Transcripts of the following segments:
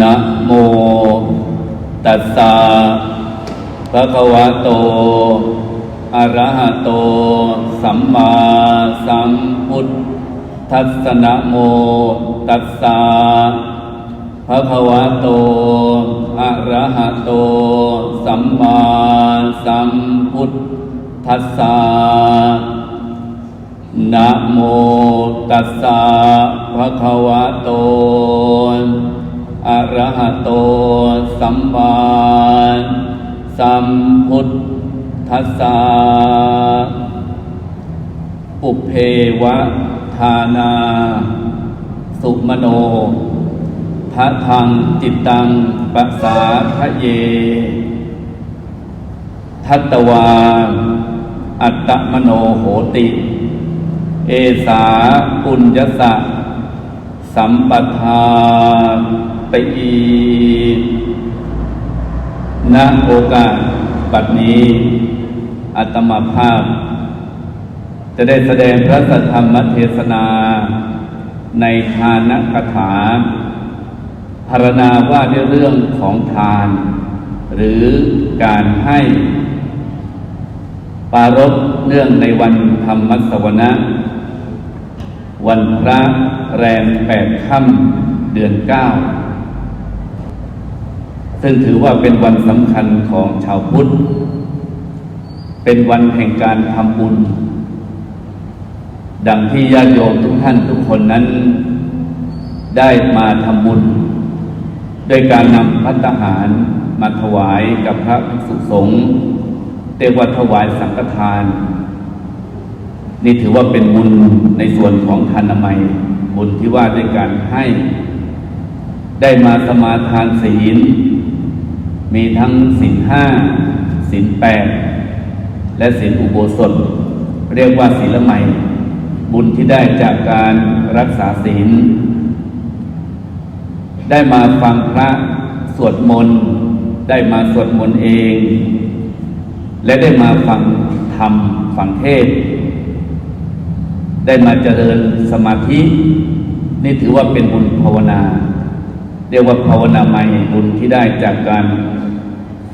นะโมตัสสะภะคะวะโต อะระหะโต สัมมาสัมพุทธัสสะนะโมตัสสะภะคะวะโตอะระหะโตสัมมาสัมพุทธัสสะนะโมตัสสะภะคะวะโต อะระหะโตสัมมาสัมพุทธัสสะปุเพวะทานา สุมโนทะทังจิตตังปัสสาทะเย ทัตตวา อัตตมโนโหติ เอสาปุญญสะ สัมปทาน ตีณโอกาสบัดนี้ อัตมาภาพ จะได้แสดงพระสัทธรรมเทศนา ในทานคาถาพารณาว่าด้วยเรื่องของทาน หรือการให้ปารบเนื่องในวันธรรมสวนะ วันพระแรมแปดค่ำเดือนเก้า ซึ่งถือว่าเป็นวันสำคัญของชาวพุทธ เป็นวันแห่งการทำบุญ ดังที่ญาติโยมทุกท่านทุกคนนั้น ได้มาทำบุญด้วยการนำพัตหารมาถวายกับพระภิกษุสงฆ์เรียกว่าถวายสังฆทาน นี่ถือว่าเป็นบุญในส่วนของทานามัย บุญที่ว่าด้วยการให้ ได้มาสมาทานศีล มีทั้งศีลห้าศีลแปดและศีลอุโบสถ เรียกว่าศีลใหม่ บุญที่ได้จากการรักษาศีล ได้มาฟังพระสวดมนต์ ได้มาสวดมนต์เอง และได้มาฟังธรรมฟังเทศ ได้มาเจริญสมาธิ นี่ถือว่าเป็นบุญภาวนา เรียกว่าภาวนาใหม่บุญที่ได้จากการ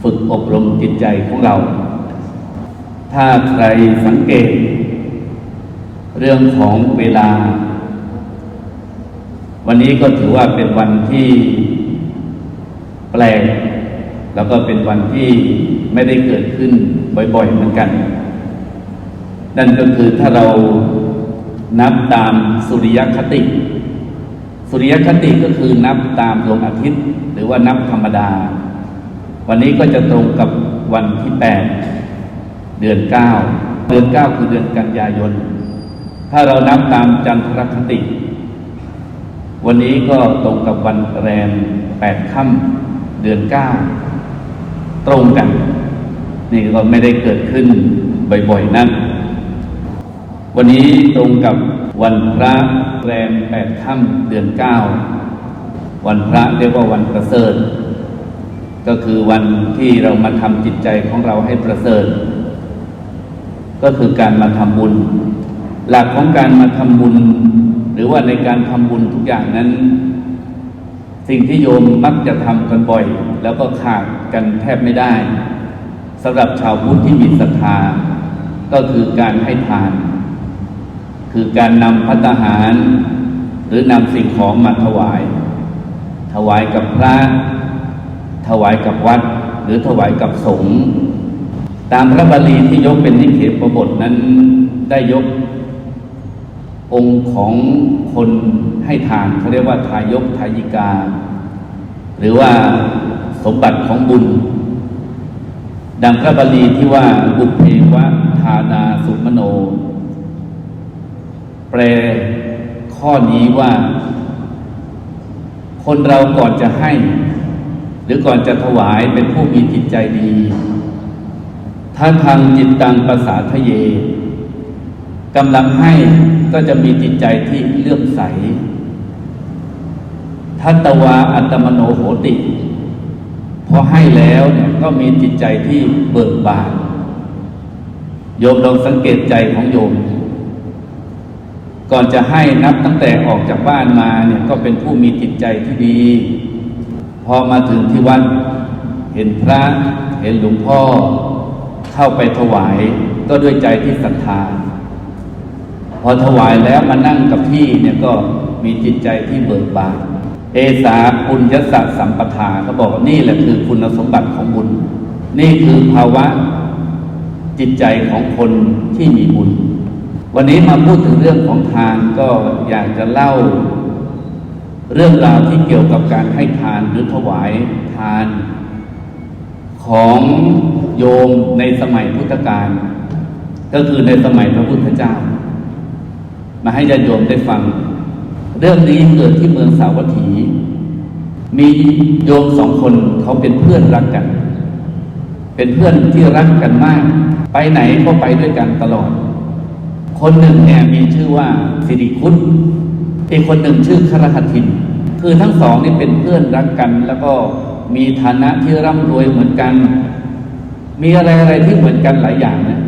ฝึกอบรมจิตใจของเรา ถ้าใครสังเกต เรื่องของเวลา วันนี้ก็ถือว่าเป็นวันที่แปลก แล้วก็เป็นวันที่ไม่ได้เกิดขึ้นบ่อยๆเหมือนกัน นั่นก็คือถ้าเรานับตามสุริยคติ สุริยคติก็คือนับตามดวงอาทิตย์ หรือว่านับธรรมดา วันนี้ก็จะตรงกับวันที่แปดเดือนเก้าเดือนเก้าคือเดือนกันยายน ถ้าเรานับตามจันทรคติ วันนี้ก็ตรงกับวันแรมแปดค่ำเดือนเก้าตรงกัน นี่ก็ไม่ได้เกิดขึ้นบ่อยๆนั่น วันนี้ตรงกับวันพระแรมแปดค่ำเดือนเก้าวันพระเรียกว่าวันประเสริฐ ก็คือวันที่เรามาทำจิตใจของเราให้ประเสริฐ ก็คือการมาทำบุญ หลักของการมาทำบุญ หรือว่าในการทำบุญทุกอย่างนั้น สิ่งที่โยมมักจะทำกันบ่อย แล้วก็ขาดกันแทบไม่ได้สำหรับชาวพุทธที่มีศรัทธา ก็คือการให้ทาน คือการนำพัตตาหาร หรือนำสิ่งของมาถวาย ถวายกับพระ ถวายกับวัด หรือถวายกับสงฆ์ตามพระบาลีที่ยกเป็นนิเขปบทนั้นได้ยกองค์ของคนให้ทานเขาเรียกว่าทายกทายิกา หรือว่าสมบัติของบุญ ดังพระบาลีที่ว่าบุพเพวะทานาสุมโน แปลข้อนี้ว่า คนเราก่อนจะให้ หรือก่อนจะถวายเป็นผู้มีจิตใจดีถ้าทางจิตตังภาษาทะเยกำลังให้ก็จะมีจิตใจที่เลื่อมใสทัตตวาอัตมโนโหติพอให้แล้วเนี่ยก็มีจิตใจที่เบิกบาน โยมลองสังเกตใจของโยม ก่อนจะให้นับตั้งแต่ออกจากบ้านมาเนี่ยก็เป็นผู้มีจิตใจที่ดี พอมาถึงที่วัดเห็นพระเห็นหลวงพ่อ เข้าไปถวายก็ด้วยใจที่ศรัทธาพอถวายแล้วมานั่งกับที่เนี่ยก็มีจิตใจที่เบิกบานเอสาปุญญสัตสัมปทาเขาบอกนี่แหละคือคุณสมบัติของบุญ นี่คือภาวะจิตใจของคนที่มีบุญ วันนี้มาพูดถึงเรื่องของทานก็อยากจะเล่า เรื่องราวที่เกี่ยวกับการให้ทานหรือถวายทาน ของโยมในสมัยพุทธกาลก็คือในสมัยพระพุทธเจ้า มาให้ญาติโยมได้ฟัง เรื่องนี้เกิดที่เมืองสาวัตถี มีโยมสองคนเขาเป็นเพื่อนรักกัน เป็นเพื่อนที่รักกันมาก ไปไหนก็ไปด้วยกันตลอด คนหนึ่งเนี่ยมีชื่อว่าสิริคุต อีกคนหนึ่งชื่อคารหัตถิน คือทั้งสองนี่เป็นเพื่อนรักกัน แล้วก็มีฐานะที่ร่ำรวยเหมือนกัน มีอะไรอะไรที่เหมือนกันหลายอย่างนะ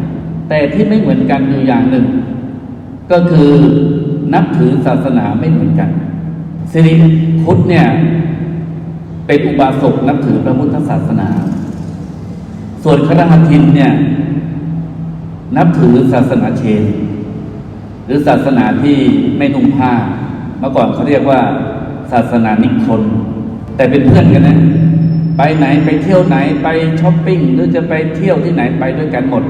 แต่ที่ไม่เหมือนกันอยู่อย่างหนึ่ง ก็คือนับถือศาสนาไม่เหมือนกันสิริคุตเนี่ยเป็นอุบาสกนับถือพระพุทธศาสนา ส่วนครหัตถินเนี่ยนับถือศาสนาเชน หรือศาสนาที่ไม่นุ่งผ้า เมื่อก่อนเขาเรียกว่าศาสนานิครแต่เป็นเพื่อนกันนะ ไปไหนไปเที่ยวไหนไปช้อปปิ้งหรือจะไปเที่ยวที่ไหนไปด้วยกันหมด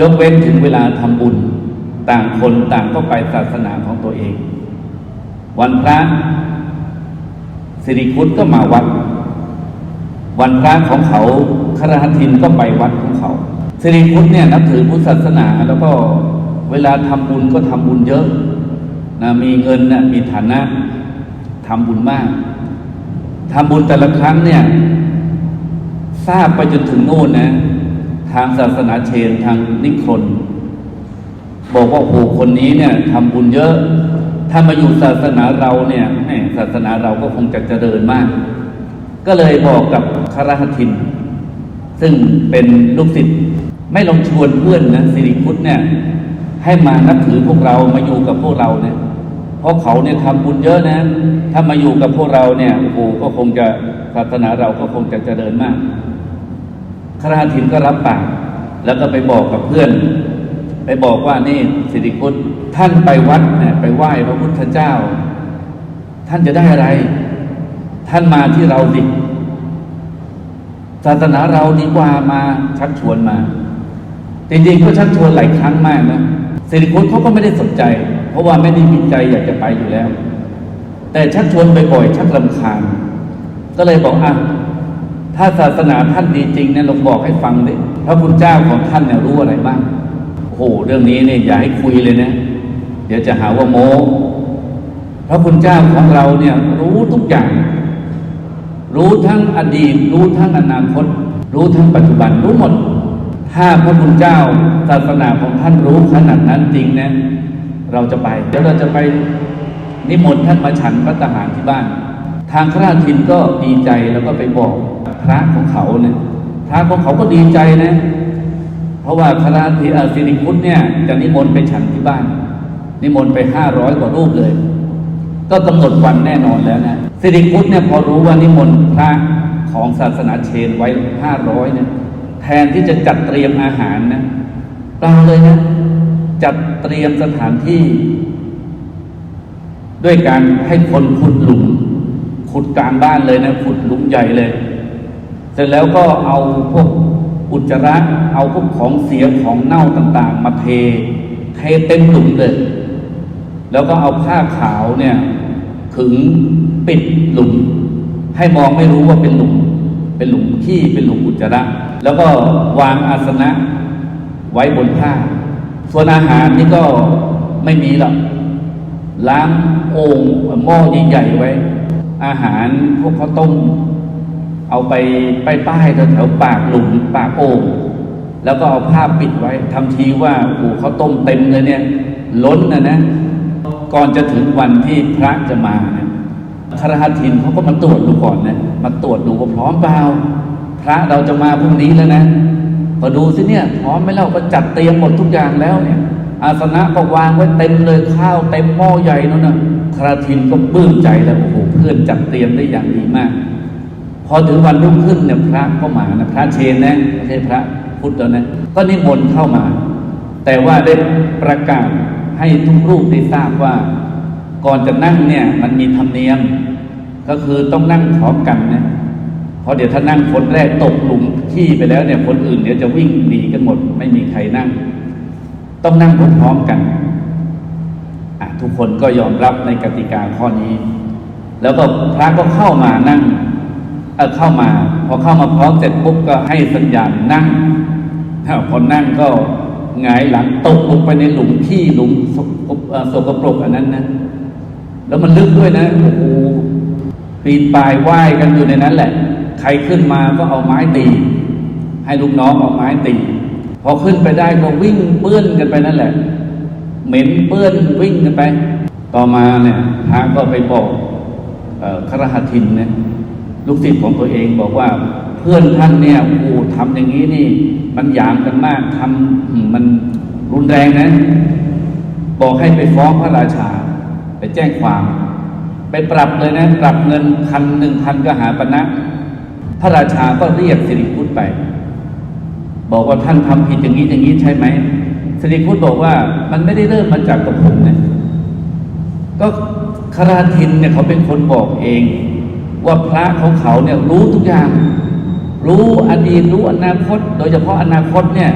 ยกเว้นถึงเวลาทำบุญ ต่างคนต่างก็ไปศาสนาของตัวเอง วันพระสิริคุตก็มาวัด วันพระของเขาครหัตถินก็ไปวัดของเขาสิริพุทธเนี่ยนับถือพุทธศาสนาแล้วก็เวลาทำบุญก็ทำบุญเยอะ นะมีเงินนะมีฐานะทำบุญมากทำบุญแต่ละครั้งเนี่ย ทราบไปจนถึงโน่นนะ ทางศาสนาเชนทางนิครนบอกว่าโอ้คนนี้เนี่ยทำบุญเยอะ ถ้ามาอยู่ศาสนาเราเนี่ยศาสนาเราก็คงจะเจริญมาก ก็เลยบอกกับคารหัทิน ซึ่งเป็นลูกศิษย์ไม่ลองชวนเพื่อนนะสิริพุทธเนี่ย ให้มานับถือพวกเรามาอยู่กับพวกเราเนี่ย เพราะเขาเนี่ยทำบุญเยอะนะ ถ้ามาอยู่กับพวกเราเนี่ยโอ้โหก็คงจะศาสนาเราก็คงจะเจริญมากคารหัตถินก็รับปากแล้วก็ไปบอกกับเพื่อน ไปบอกว่านี่สิริพุทธท่านไปวัดเนี่ยไปไหว้พระพุทธเจ้า ท่านจะได้อะไร ท่านมาที่เราดิศาสนาเราดีกว่ามาชักชวนมาจริงๆก็ชักชวนหลายครั้งมากนะ สิริคุตเขาก็ไม่ได้สนใจ เพราะว่าไม่ได้มีใจอยากจะไปอยู่แล้ว แต่ชักชวนไปบ่อยชักลำคาญ ก็เลยบอกอะถ้าศาสนาท่านดีจริงเนี่ยเราบอกให้ฟังดิพระพุทธเจ้าของท่านเนี่ยรู้อะไรบ้างโอ้โหเรื่องนี้เนี่ยอย่าให้คุยเลยนะ เดี๋ยวจะหาว่าโมพระคุณเจ้าของเราเนี่ยรู้ทุกอย่าง รู้ทั้งอดีต รู้ทั้งอนาคต รู้ทั้งปัจจุบันรู้หมด ถ้าพระคุณเจ้าศาสนาของท่านรู้ขนาดนั้นจริงนะ เราจะไป เดี๋ยวเราจะไปนิมนต์ท่านมาฉันพระทหารที่บ้าน ทางพระราชินก็ดีใจแล้วก็ไปบอกพระของเขาเนี่ยพระของเขาก็ดีใจนะ เพราะว่าพระราชินสิริพุทธเนี่ยจะนิมนต์ไปฉันที่บ้าน นิมนต์ไปห้าร้อยกว่ารูปเลย ก็กำหนดวันแน่นอนแล้วนะสิริพุทธเนี่ยพอรู้ว่านิมนต์พระของศาสนาเชนไว้ห้าร้อยเนี่ย แทนที่จะจัดเตรียมอาหารนะเปล่าเลยนะ จัดเตรียมสถานที่ ด้วยการให้คนขุดหลุม ขุดกลางบ้านเลยนะ ขุดหลุมใหญ่เลย เสร็จแล้วก็เอาพวกอุจจาระ เอาพวกของเสียของเน่าต่าง ๆ มาเท เทเต็มหลุมเลย แล้วก็เอาผ้าขาวเนี่ยขึงปิดหลุม ให้มองไม่รู้ว่าเป็นหลุม เป็นหลุมขี้เป็นหลุมอุจจาระ แล้วก็วางอาสนะไว้บนผ้า ส่วนอาหารนี่ก็ไม่มีหรอกล้างโอ่งหม้อใหญ่ๆไว้ อาหารพวกข้าวต้ม เอาไปป้ายป้ายแถวๆปากหลุมปากโอ่งแล้วก็เอาผ้าปิดไว้ทำทีว่าโอ้ข้าวต้มเต็มเลยเนี่ย ล้นนะนะ ก่อนจะถึงวันที่พระจะมานะคารหัตถินเขาก็มาตรวจดูก่อนนะมาตรวจดูว่าพร้อมเปล่า พระเราจะมาพรุ่งนี้แล้วนะพอดูสิเนี่ยพร้อมไหมเล่าก็จัดเตรียมหมดทุกอย่างแล้วเนี่ย อาสนะก็วางไว้เต็มเลยข้าวเต็มหม้อใหญ่นั่นนะครหัตถินก็ปลื้มใจแล้วโอ้โหเพื่อนจัดเตรียมได้อย่างดีมาก พอถึงวันรุ่งขึ้นเนี่ยพระก็มานะพระเชนนะไม่ใช่พระพุทธแล้วนะก็นิมนต์เข้ามา แต่ว่าได้ประกาศให้ทุกรูปได้ทราบว่า ก่อนจะนั่งเนี่ยมันมีธรรมเนียม ก็คือต้องนั่งพร้อมกันนะ เพราะเดี๋ยวถ้านั่งคนแรกตกหลุมที่ไปแล้วเนี่ยคนอื่นเดี๋ยวจะวิ่งหนีกันหมด ไม่มีใครนั่ง ต้องนั่งพร้อมๆกันทุกคนก็ยอมรับในกติกาข้อนี้ แล้วก็พระก็เข้ามานั่งเเข้ามา พอเข้ามาพร้อมเสร็จปุ๊บก็ให้สัญญาณนั่งพอนั่งก็หงายหลังตกลงไปในหลุมที่หลุมสกปรกเอ่อสกปรกอันนั้นนะแล้วมันลึกด้วยนะโอ้โหปีนป่ายว่ายกันอยู่ในนั้นแหละ รขึ้นมาก็เอาไม้ตี ให้ลูกน้องเอาไม้ตีพอขึ้นไปได้ก็วิ่งเปื้อนกันไปนั่นแหละ เหม็นเปื้อนวิ่งกันไป ต่อมาเนี่ยพระก็ไปบอกครหัสทินเนี่ยลูกศิษย์ของตัวเองบอกว่าเพื่อนท่านเนี่ยโอ้โหทำอย่างนี้นี่ มันหยามกันมากทำอืมมันรุนแรงนะ บอกให้ไปฟ้องพระราชา ไปแจ้งความ ไปปรับเลยนะ ปรับเงินพันหนึ่งพันก็หาปณะพ ระราชาก็เรียกสิริพุทธไป บอกว่าท่านทำผิดอย่างนี้อย่างนี้ใช่ไหมสิริพุทธบอกว่ามันไม่ได้เริ่มมาจากกับผมนะก็คราทินเนี่ยเขาเป็นคนบอกเอง ว่าพระของเขาเนี่ยรู้ทุกอย่าง รู้อดีตรู้อนาคต โดยเฉพาะอนาคตเนี่ย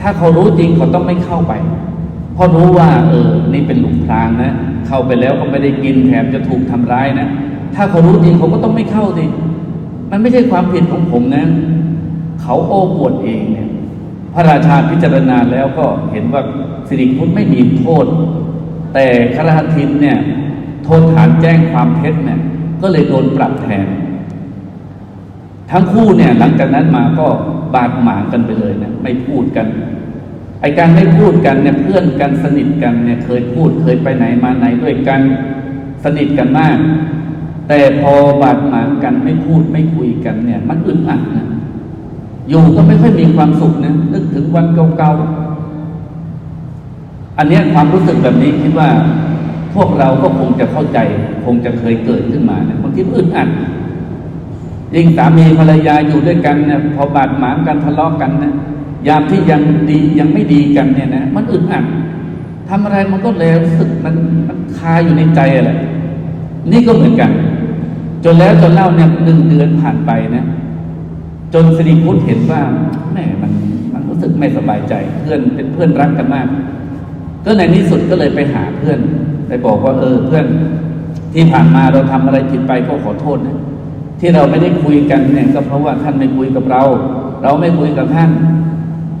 ถ้าเขารู้จริงเขาต้องไม่เข้าไปเพราะรู้ว่า เออ นี่เป็นหลุมพรางนะ เข้าไปแล้วก็ไม่ได้กินแถมจะถูกทำร้ายนะ ถ้าเขารู้จริงเขาก็ต้องไม่เข้าสิ มันไม่ใช่ความผิดของผมนะ เขาโอ้ปวดเองเนี่ย พระราชาพิจารณาแล้วก็เห็นว่าสิริพุทธไม่มีโทษ แต่ครหทินเนี่ย โทษฐานแจ้งความเท็จเนี่ย ก็เลยโดนปรับแทน ทั้งคู่เนี่ย หลังจากนั้นมาก็บาดหมางกันไปเลยนะไม่พูดกันไอการไม่พูดกันเนี่ยเพื่อนกันสนิทกันเนี่ยเคยพูดเคยไปไหนมาไหนด้วยกันสนิทกันมาก แต่พอบาดหมางกันไม่พูดไม่คุยกันเนี่ย มันอึดอัดนะอยู่ก็ไม่ค่อยมีความสุขนะนึกถึงวันเก่าๆอันนี้ความรู้สึกแบบนี้คิดว่าพวกเราก็คงจะเข้าใจ คงจะเคยเกิดขึ้นมาเนี่ยบางทีอึดอัดยิ่งสามีภรรยาอยู่ด้วยกันเนี่ยพอบาดหมางกันทะเลาะกันนะยามที่ยังดียังไม่ดีกันเนี่ยนะมันอึดอัดทำอะไรมันก็เลยรู้สึกมันมันคาอยู่ในใจอะไร นี่ก็เหมือนกัน จนแล้วจนเล่าเนี่ยหนึ่งเดือนผ่านไปนะจนสิริพุทธเห็นว่าแม่มันมันรู้สึกไม่สบายใจเพื่อนเป็นเพื่อนรักกันมาก ก็ในที่สุดก็เลยไปหาเพื่อน ไปบอกว่า เออ เพื่อนที่ผ่านมาเราทำอะไรผิดไปก็ขอโทษนะที่เราไม่ได้คุยกันเนี่ย ก็เพราะว่าท่านไม่คุยกับเรา เราไม่คุยกับท่าน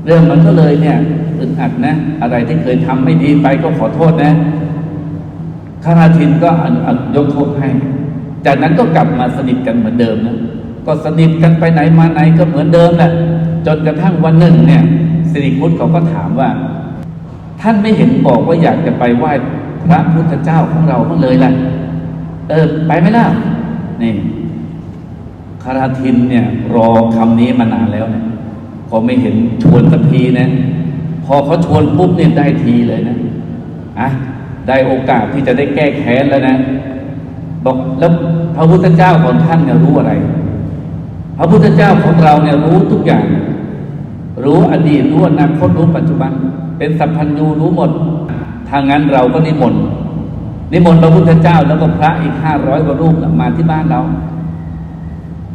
เรื่องมันก็เลยเนี่ยอึดอัดนะ อะไรที่เคยทำไม่ดีไปก็ขอโทษนะ ข้าราทินก็อนุอนุยกโทษให้ จากนั้นก็กลับมาสนิทกันเหมือนเดิมนะ ก็สนิทกันไปไหนมาไหนก็เหมือนเดิมแหละ จนกระทั่งวันหนึ่งเนี่ยสิริพุทธเขาก็ถามว่า ท่านไม่เห็นบอกว่าอยากจะไปไหว้พระพุทธเจ้าของเราบ้างเลยล่ะ เออ ไปไหมล่ะ นี่คาราทินเนี่ย รอคำนี้มานานแล้วเนี่ยพอไม่เห็นชวนสักทีนะ พอเขาชวนปุ๊บเนี่ยได้ทีเลยนะ อะ ได้โอกาสที่จะได้แก้แค้นแล้วนะ บอกแล้วพระพุทธเจ้าของท่านเนี่ยรู้อะไร พระพุทธเจ้าของเราเนี่ยรู้ทุกอย่าง รู้อดีตรู้อนาคตรู้ปัจจุบัน เป็นสัพพัญญูรู้หมดถ้างนั้นเราก็นิมนต์นิมนต์พระพุทธเจ้าแล้วก็พระอีกห้าร้อยกว่ารูปมาที่บ้านเรา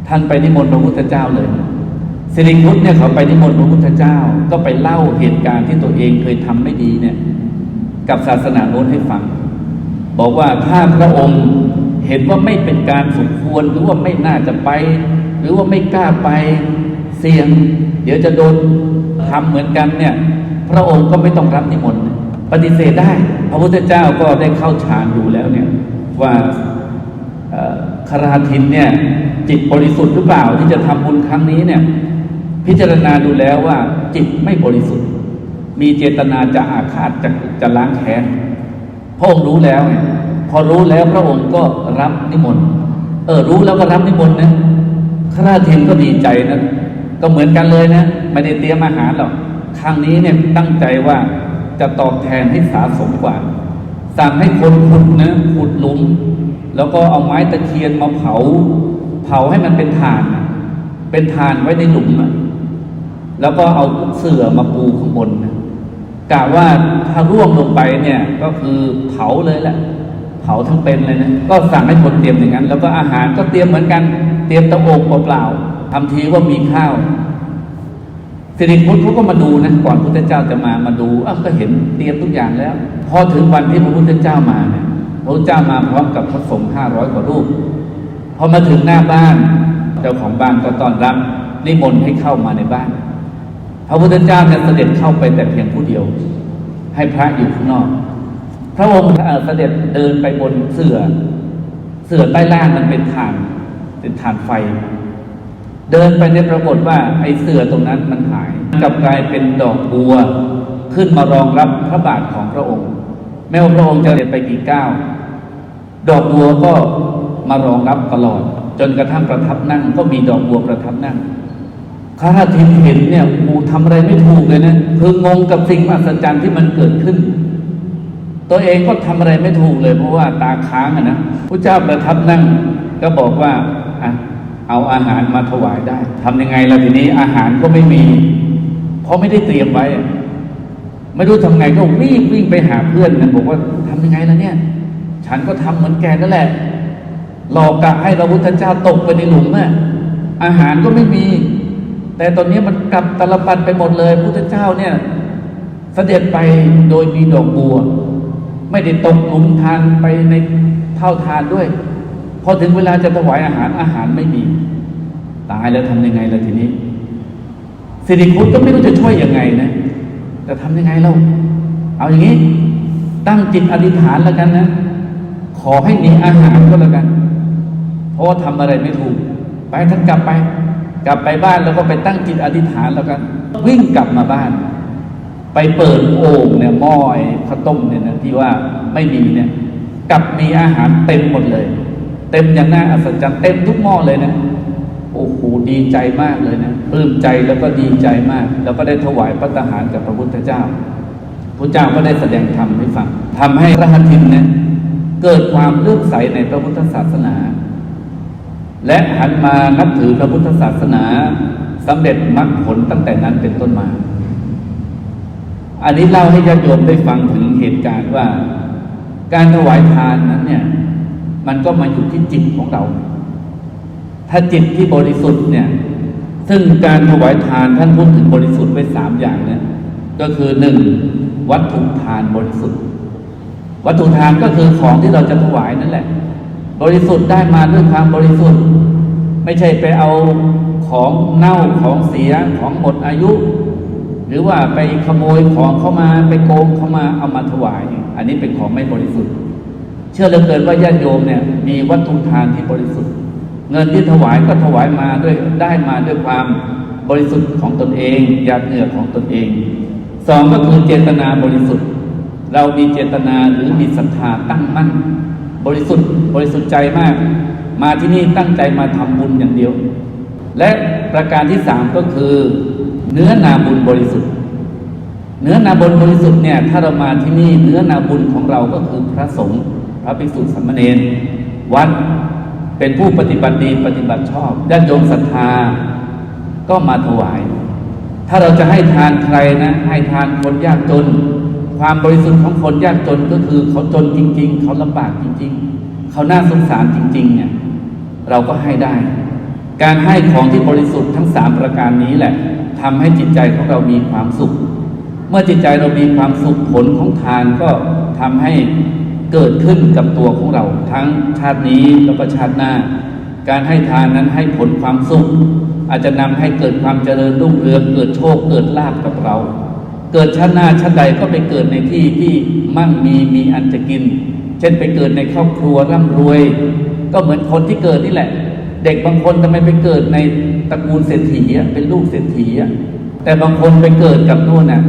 ท่านไปนิมนต์พระพุทธเจ้าเลยสิริพุทธเนี่ยเขาไปนิมนต์พระพุทธเจ้า ก็ไปเล่าเหตุการณ์ที่ตัวเองเคยทำไม่ดีเนี่ย กับศาสนาโน้นให้ฟัง บอกว่าถ้าพระองค์เห็นว่าไม่เป็นการสมควรหรือว่าไม่น่าจะไป หรือว่าไม่กล้าไปเสี่ยง เดี๋ยวจะโดนทำเหมือนกันเนี่ย พระองค์ก็ไม่ต้องรับนิมนต์ปฏิเสธได้ พระพุทธเจ้าก็ได้เข้าฌานดูแล้วเนี่ยว่าคาราทินเนี่ยจิตบริสุทธิ์หรือเปล่าที่จะทำบุญครั้งนี้เนี่ย พิจารณาดูแล้วว่าจิตไม่บริสุทธิ์ มีเจตนาจะอาฆาตจะจะล้างแค้นพระองค์รู้แล้วไงพอรู้แล้วพระองค์ก็รับนิมนต์เออรู้แล้วก็รับนิมนต์นะคาราทินก็ดีใจนะก็เหมือนกันเลยนะไม่ได้เตรียมอาหารหรอกครั้งนี้เนี่ยตั้งใจว่าจะตอบแทนให้สาสมกว่า สั่งให้คนขุดนะขุดหลุม แล้วก็เอาไม้ตะเคียนมาเผา เผาให้มันเป็นฐาน เป็นฐานไว้ในหลุมแล้วก็เอาเสื่อมาปูข้างบนนะ กะว่าถ้าร่วงลงไปเนี่ยก็คือเผาเลยแหละเผาทั้งเป็นเลยนะก็สั่งให้คนเตรียมอย่างนั้น แล้วก็อาหารก็เตรียมเหมือนกัน เตรียมตะโอกเปล่าๆทำทีว่ามีข้าวสิริพุทธเขาก็มาดูนะก่อนพระพุทธเจ้าจะมามาดูอ้าวก็เห็นเตรียมทุกอย่างแล้ว พอถึงวันที่พระพุทธเจ้ามาเนี่ยพระพุทธเจ้ามาพร้อมกับพระสงฆ์ห้าร้อยกว่ารูปพอมาถึงหน้าบ้าน เจ้าของบ้านก็ต้อนรับนิมนต์ให้เข้ามาในบ้าน พระพุทธเจ้าเนี่ยเสด็จเข้าไปแต่เพียงผู้เดียว ให้พระอยู่ข้างนอก พระองค์เสด็จเดินไปบนเสื่อเสื่อใต้ล่างมันเป็นฐานเป็นฐานไฟ เดินไปในยปรากฏว่าไอ้เสื่อตรงนั้นมันหายกลับกลายเป็นดอกบัว ขึ้นมารองรับพระบาทของพระองค์ แม้ว่าพระองค์จะเดินไปกี่ก้าวดอกบัวก็มารองรับตลอด จนกระทั่งประทับนั่งก็มีดอกบัวประทับนั่ง ข้าราชทินเห็นเนี่ยกูทำอะไรไม่ถูกเลยนะคืองงกับสิ่งมหัศจรรย์ที่มันเกิดขึ้น ตัวเองก็ทำอะไรไม่ถูกเลย เพราะว่าตาค้างอะนะพระเจ้าประทับนั่งก็บอกว่าอะเอาอาหารมาถวายได้ทำยังไงล่ะทีนี้อาหารก็ไม่มี เพราะไม่ได้เตรียมไว้ ไม่รู้ทำไงก็วิ่งวิ่งไปหาเพื่อนนะบอกว่าทำยังไงล่ะเนี่ย ฉันก็ทำเหมือนแกนั่นแหละหลอกกะให้พระพุทธเจ้าตกไปในหลุมน่ะอาหารก็ไม่มี แต่ตอนนี้มันกลับตลปัดไปหมดเลยพุทธเจ้าเนี่ยเสด็จไปโดยมีดอกบัว ไม่ได้ตกหลุมทานไปในเท่าทานด้วย พอถึงเวลาจะถวายอาหารอาหารไม่มี ตายแล้วทำยังไงล่ะทีนี้สิริพุทธก็ไม่รู้จะช่วยยังไงนะ แต่ทำยังไงเราเอาอย่างนี้ ตั้งจิตอธิษฐานแล้วกันนะ ขอให้มีอาหารก็แล้วกัน เพราะว่าทำอะไรไม่ถูก ไปท่านกลับไป กลับไปบ้านแล้วก็ไปตั้งจิตอธิษฐานแล้วกันวิ่งกลับมาบ้าน ไปเปิดโอ่งเนี่ยหม้อไอ้ข้าวต้มเนี่ยนะที่ว่าไม่มีเนี่ยกลับมีอาหารเต็มหมดเลย เต็มอย่างน่าอัศจรรย์เต็มทุกหม้อเลยนะโอ้โหดีใจมากเลยนะปลื้มใจแล้วก็ดีใจมาก แล้วก็ได้ถวายพระทหารกับพระพุทธเจ้าพระเจ้าก็ได้แสดงธรรมให้ฟังทำให้พระหัตถินเนี่ยเกิดความเลื่อมใสในพระพุทธศาสนา และหันมานับถือพระพุทธศาสนาสำเร็จมรรคผลตั้งแต่นั้นเป็นต้นมา อันนี้เล่าให้ญาติโยมได้ฟังถึงเหตุการณ์ว่า การถวายทานนั้นเนี่ย มันก็มาอยู่ที่จิตของเรา ถ้าจิตที่บริสุทธิ์เนี่ย ซึ่งการถวายทานท่านพูดถึงบริสุทธิ์ไว้สามอย่างเนี่ย ก็คือหนึ่งวัตถุทานบริสุทธิ์ วัตถุทานก็คือของที่เราจะถวายนั่นแหละ บริสุทธิ์ได้มาด้วยความบริสุทธิ์ ไม่ใช่ไปเอาของเน่าของเสียของหมดอายุ หรือว่าไปขโมยของเข้ามาไปโกงเข้ามาเอามาถวาย อันนี้เป็นของไม่บริสุทธิ์ เชื่อเหลือเกินว่าญาติโยมเนี่ยมีวัตถุทานที่บริสุทธิ์ เงินที่ถวายก็ถวายมาด้วยได้มาด้วยความบริสุทธิ์ของตนเองหยาดเหงื่อของตนเองสองก็คือเจตนาบริสุทธิ์ เรามีเจตนาหรือมีศรัทธาตั้งมั่น บริสุทธิ์บริสุทธิ์ใจมาก มาที่นี่ตั้งใจมาทำบุญอย่างเดียว และประการที่สามก็คือ เนื้อนาบุญบริสุทธิ์ เนื้อนาบุญบริสุทธิ์เนี่ยถ้าเรามาที่นี่เนื้อนาบุญของเราก็คือพระสงฆ์พระภิกษุสามเณรวัดเป็นผู้ปฏิบัติดีปฏิบัติชอบญาติโยมศรัทธาก็มาถวาย ถ้าเราจะให้ทานใครนะ ให้ทานคนยากจน ความบริสุทธิ์ของคนยากจนก็คือเขาจนจริง ๆ เขาลำบากจริง ๆ เขาน่าสงสารจริง ๆ เนี่ย เราก็ให้ได้ การให้ของที่บริสุทธิ์ทั้งสามประการนี้แหละทำให้จิตใจของเรามีความสุข เมื่อจิตใจเรามีความสุขผลของทานก็ทำให้เกิดขึ้นกับตัวของเรา ทั้งชาตินี้แล้วก็ชาติหน้า การให้ทานนั้นให้ผลความสุข อาจจะนำให้เกิดความเจริญรุ่งเรืองเกิดโชคเกิดลาภกับเรา เกิดชาติหน้าชาติใดก็ไปเกิดในที่ที่มั่งมีมีอันจะกิน เช่นไปเกิดในครอบครัวร่ำรวย ก็เหมือนคนที่เกิดนี่แหละ เด็กบางคนทำไมไปเกิดในตระกูลเศรษฐีเป็นลูกเศรษฐีแต่บางคนไปเกิดกับนู่นน่ะ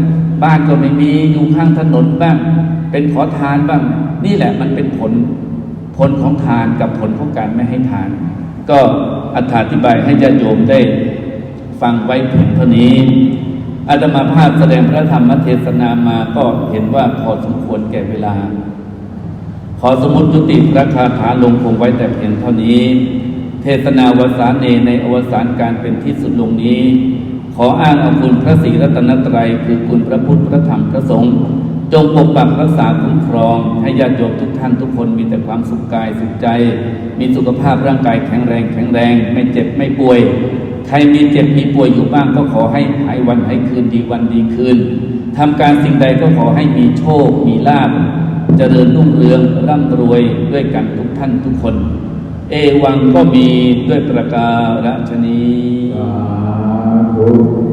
บ้านก็ไม่มีอยู่ข้างถนนบ้าง เป็นขอทานบ้าง นี่แหละมันเป็นผลผลของทานกับผลของการไม่ให้ทาน ก็อธิบายให้ญาติโยมได้ ฟังไว้เพียงเท่านี้ อาตมาภาพแสดงพระธรรมเทศนามาก็เห็นว่าพอสมควรแก่เวลา ขอสมมติยุติพระคาถาลงคงไว้แต่เพียงเท่านี้ เทศนาวสานเนในอวสานการเป็นที่สุดลงนี้ ขออ้างอาคุณพระศรีรัตนตรัยคือคุณพระพุทธพระธรรมพระสงฆ์จงปกปักรักษาคุ้มครอง ให้ญาติโยมทุกท่านทุกคนมีแต่ความสุขกายสุขใจ มีสุขภาพร่างกายแข็งแรงแข็งแรง ไม่เจ็บไม่ป่วย ใครมีเจ็บมีป่วยอยู่บ้างก็ขอให้หายวันหายคืนดีวันดีคืนทำการสิ่งใดก็ขอให้มีโชค มีลาภเจริญรุ่งเรืองร่ำรวยด้วยกันทุกท่านทุกคน เอวังก็มีด้วยประการฉนี้สาธุ